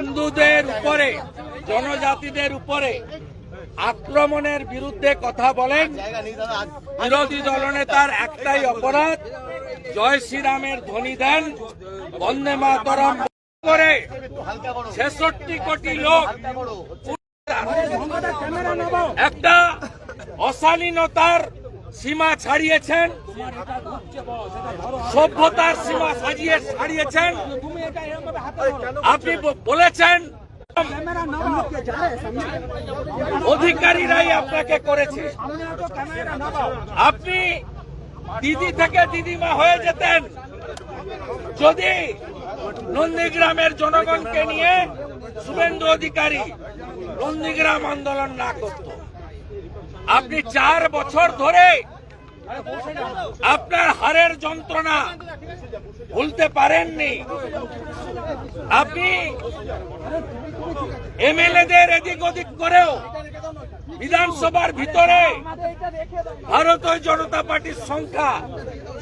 হিন্দুদের উপরে জনজাতিদের উপরে আক্রমণের বিরুদ্ধে কথা বলেন। বিরোধী দলনেতার একটাই অপরাধ জয় শ্রীরামের ধ্বনি দেন। বন্দে মাতরম। করে ছেষট্টি কোটি লোক একটা অশালীনতার সীমা ছাড়িয়েছেন, সভ্যতার সীমা সাজিয়ে ছাড়িয়েছেন। আপনি বলেছেন, অধিকারীরাই আপনাকে করেছে। আপনি দিদি থেকে দিদিমা হয়ে যেতেন। যদি নন্দীগ্রামের জনগণকে নিয়ে শুভেন্দু অধিকারী নন্দীগ্রাম আন্দোলন না করত। আপনি চার বছর ধরে আপনার হারের যন্ত্রণা ভুলতে পারেননি। আপনি এমএলএদের এদিক ওদিক করেও বিধানসভার ভিতরে ভারতীয় জনতা পার্টির সংখ্যা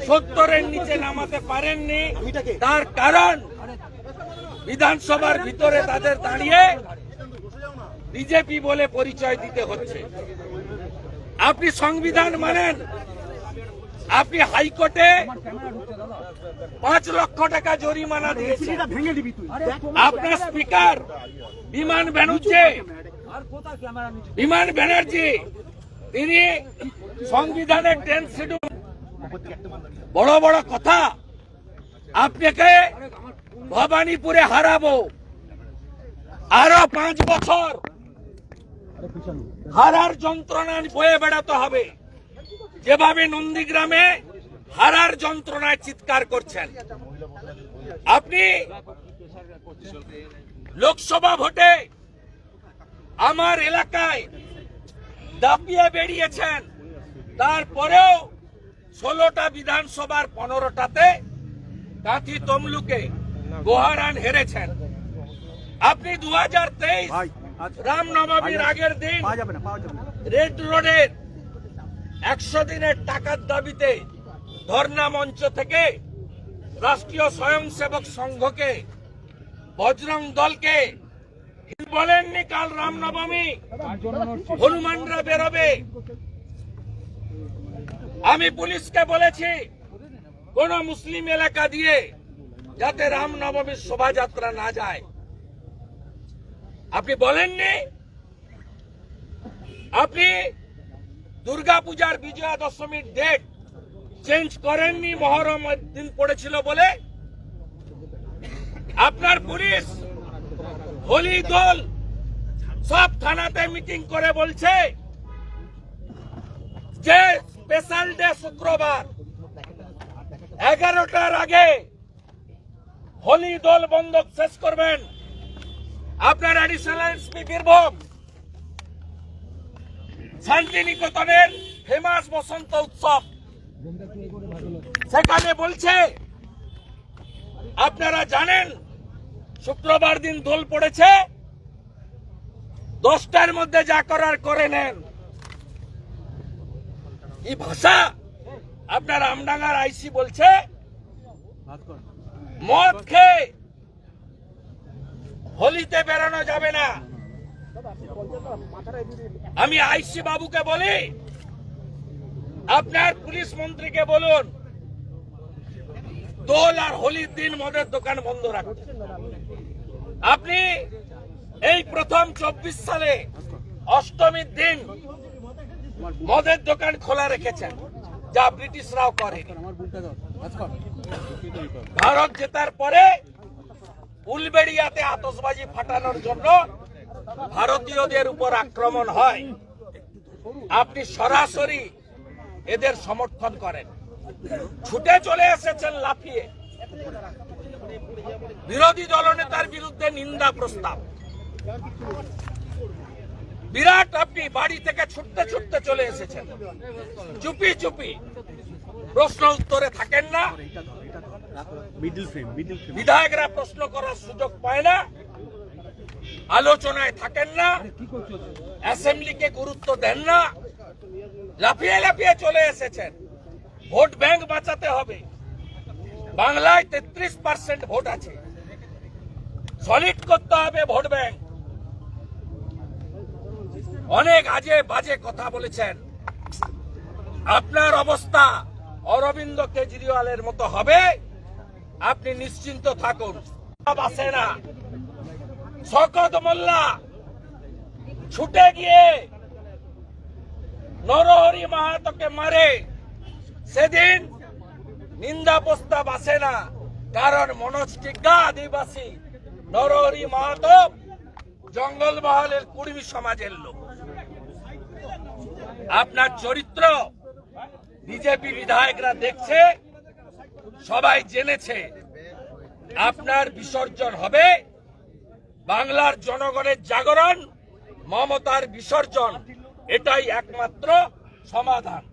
সত্তরের নিচে নামাতে পারেননি। তার কারণ বিধানসভার ভিতরে তাদের দাঁড়িয়ে বিজেপি বলে পরিচয় দিতে হচ্ছে। আপনি সংবিধান মানেন। আপনি হাইকোর্টে পাঁচ লক্ষ টাকা জরিমানা দিয়েছেন। আপনার স্পিকার বিমান ব্যানার্জি। বিমান ব্যানার্জি। তিনি সংবিধানের টেন শিডিউল বড় বড় কথা। আপনাকে ভবানীপুরে হারাবো। আরও পাঁচ বছর। হারার যন্ত্রণা বয়ে বেড়াতে হবে। যেভাবে নন্দীগ্রামে হারার যন্ত্রণায় চিৎকার করছেন। আপনি লোকসভা ভোটে আমার এলাকায় দাপিয়ে বেরিয়েছেন। তারপরেও ষোলোটা বিধানসভার পনেরোটাতে কাঁথি তমলুকে গোহারান হেরেছেন। আপনি দু হাজার তেইশ রামনবমীর আগের দিন রেড রোডের একশো দিনের টাকার দাবিতে ধর্ণা মঞ্চ থেকে রাষ্ট্রীয় স্বয়ংসেবক সংঘকে বজরং দলকে বলেননি কাল রামনবমী হনুমানরা বেরোবে। আমি পুলিশকে বলেছি কোন মুসলিম এলাকা দিয়ে যাতে রামনবমীর শোভাযাত্রা না যায়। আপনি বলেননি? আপনি দুর্গাপূজার বিজয়া দশমীর ডেট চেঞ্জ করেননি, মহরম দিন পড়েছিল বলে? আপনার পুলিশ, হোলি দল সব থানাতে মিটিং করে বলছে যে স্পেশাল ডে শুক্রবার। এগারোটার আগে হোলি দল বন্ধক শেষ করবেন। আপনার অ্যাডিশনাল এসপি বীরভূম। শান্তিনিকেতনের ফেমাস বসন্ত উৎসব। সেখানে বলছে আপনারা জানেন শুক্রবার দিন দোল পড়েছে। দশটার মধ্যে যা করার করে নেন। এই ভাষা? আপনার আমডাঙ্গার আইসি বলছে মদ খেয়ে হোলিতে বেরানো যাবে না। আমি আইসি বাবুকে বলি, আপনার পুলিশ মন্ত্রীকে বলুন, দোল আর হোলির দিন মদের দোকান বন্ধ রাখুন। আপনি এই প্রথম চব্বিশ সালে অষ্টমীর দিন মদের দোকান খোলা রেখেছেন, যা ব্রিটিশরাও করে ভারত জেতার পরে উলবেড়িয়াতে আতসবাজি ফাটানোর জন্য ভারতীয়দের উপর আক্রমণ হয়। আপনি সরাসরি এদের সমর্থন করেন। ছুটে চলে এসেছেন লাফিয়ে। বিরোধী দলনেতার বিরুদ্ধে নিন্দা প্রস্তাব। বিরাট আপনি বাড়ি থেকে ছুটতে ছুটতে চলে এসেছেন। চুপি চুপি। প্রশ্ন উত্তরে থাকেন না। বিধায়করা প্রশ্ন করার সুযোগ পায় না আলোচনায় থাকেন না অ্যাসেম্বলিকে গুরুত্ব দেন না লাফিয়ে লাফিয়ে চলে এসেছেন। ভোট ব্যাংক বাঁচাতে হবে। বাংলায় তেত্রিশ পার্সেন্ট ভোট আছে। সলিড করতে হবে ভোট ব্যাংক। অনেক আজে বাজে কথা বলেছেন। আপনার অবস্থা অরবিন্দ কেজরিওয়ালের মতো হবে। আপনি নিশ্চিন্ত থাকুন। না? শকত মোল্লা ছুটে গিয়ে নরহরি মাহাতোকে মারে। সেদিন নিন্দা প্রস্তাব আসে না? কারণ মনোজ আদিবাসী নরহরি মাহাতো জঙ্গলমহলের কুড়মি সমাজের লোক। আপনার চরিত্র, বিজেপি বিধায়করা দেখছে সবাই জেনেছে আপনার বিসর্জন হবে বাংলার জনগণের জাগরণ মমতার বিসর্জন এটাই একমাত্র সমাধান।